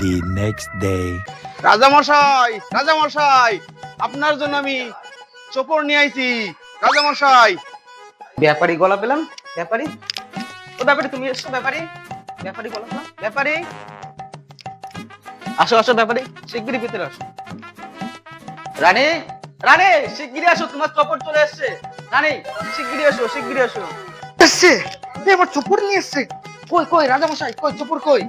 The next day. রাজামশাই রাজামশাই আপনার জন্য আমি চোপর নিয়ে আইছি। রাজামশাই। ব্যাপারী গলা পেলাম ব্যাপারী। ও ব্যাপারী তুমি এসছো ব্যাপারী। ব্যাপারী গলা পেলাম ব্যাপারী। আসো আসো ব্যাপারী শিগগিরই ভিতরে আসো। রানী রানী শিগগিরই আসো তোমার চপর চলে এসছে। রানী শিগগিরই আসো শিগগিরই আসো এসছে? এ আমার চোপর নিয়ে এসছে। কই কই রাজামশাই কই চোপর কই?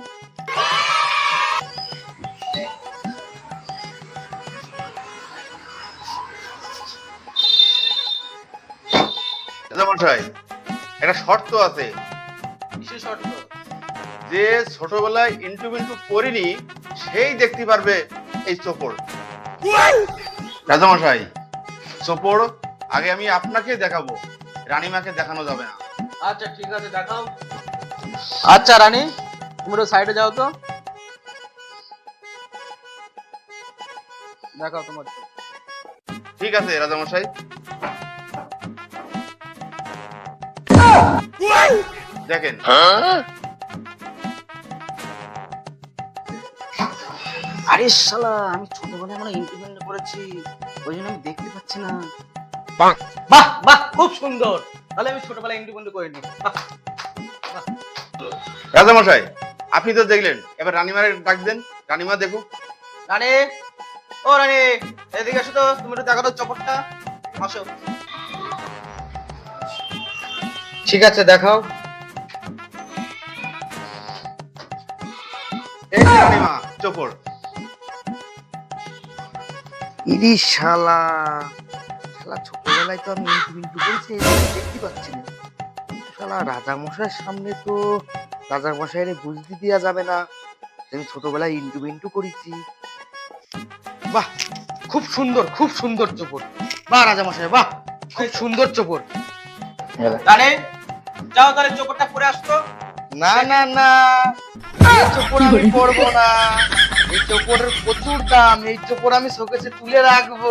রাজামশাই একটা শর্ত আছে। কিসের শর্ত? যে ছোটবেলায় ইন্টু বিন্টু করিনি সেই দেখতে পারবে এই চোপড়। রাজামশাই চোপড় আগে আমি আপনাকে দেখাবো রানীমাকে দেখানো যাবে না। আচ্ছা ঠিক আছে দেখাও। আচ্ছা রানী তুমি সাইডে যাও তো। দেখাও তোমার ঠিক আছে রাজামশাই। দেখেন। আরে শালা আমি ছোটবেলায় মানে ইন্টারভিউ করেছি ওই জন্য আমি দেখতে পাচ্ছি না। বাহ! বাহ বাহ খুব সুন্দর। তাহলে আমি ছোটবেলায় করিনি। বাহ, রাজামশাই আপনি তো দেখলেন এবার রানীমার ডাক দেন রানীমা দেখুক। রানী ও রানী এদিকে আসো তো তুমি একটু দেখো তো চপরটা আসো। ঠিক আছে দেখাও। ইরি শালা শালা ছোটবেলায় তো আমি ইন্টু মিন্টু করেছি দেখতে পাচ্ছি না। শালা রাজা মশাইয়ের সামনে তো রাজা বুঝতে দেওয়া যাবে না। আমি ছোটবেলায় ইন্টু করেছি। বাহ খুব সুন্দর খুব সুন্দর চোপড়। বাহ রাজা মশাই বাহ খুব সুন্দর চোপড়। রানী যাও তাহলে চোপড়টা পরে আসতো। না না না। এই চোপড় আমি পরবো না। এই চোপড়ের প্রচুর দাম। এই চোপড় আমি শোকেছে তুলে রাখব।